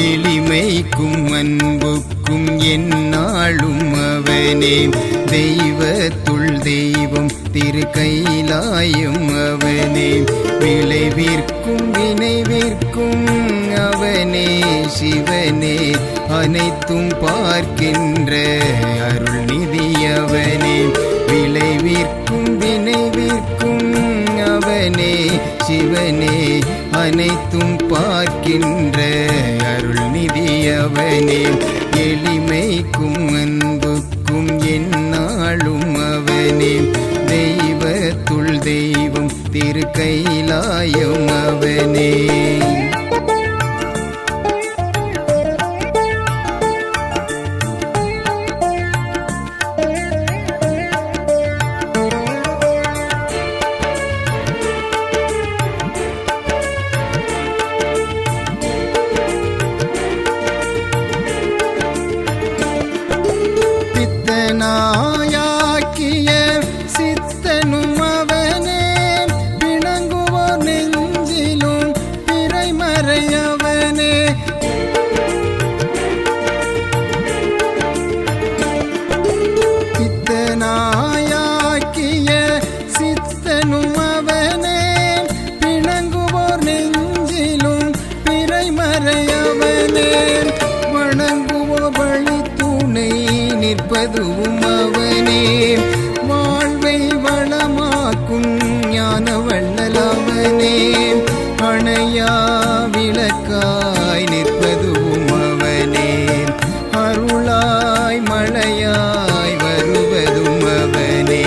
எளிமைக்கும் அன்புக்கும் என்னாளும் அவனே. தெய்வத்துள் தெய்வம் திரு கைலாயம் அவனே. விளைவிற்கும் வினைவிற்கும் அவனே சிவனே. அனைத்தும் பார்க்கின்ற அருள் நிதி அவனே. அனைத்தும் பார்க்கின்ற அருள் நிதியவனே. எளிமைக்கும் அன்புக்கும் என்னாளும் அவனே. தெய்வத்துள் தெய்வம் திரு அவனே. நிற்பதுவும் அவனே. வாழ்வை வளமாக்கும் ஞான வள்ளலவனே அணையா விளக்காய் நிற்பதுவும் அவனே. அருளாய் மழையாய் வருவதும் அவனே.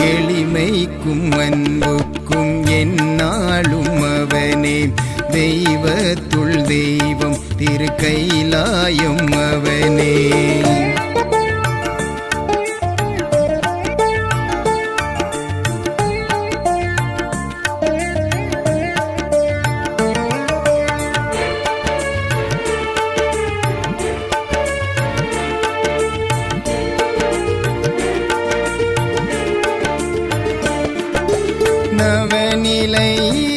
எளிமைக்கும் அன்புக்கும் என்னாலும் அவனே. தெய்வத்துள் தெய்வம் திரு அவனே. வைஷ்ணவ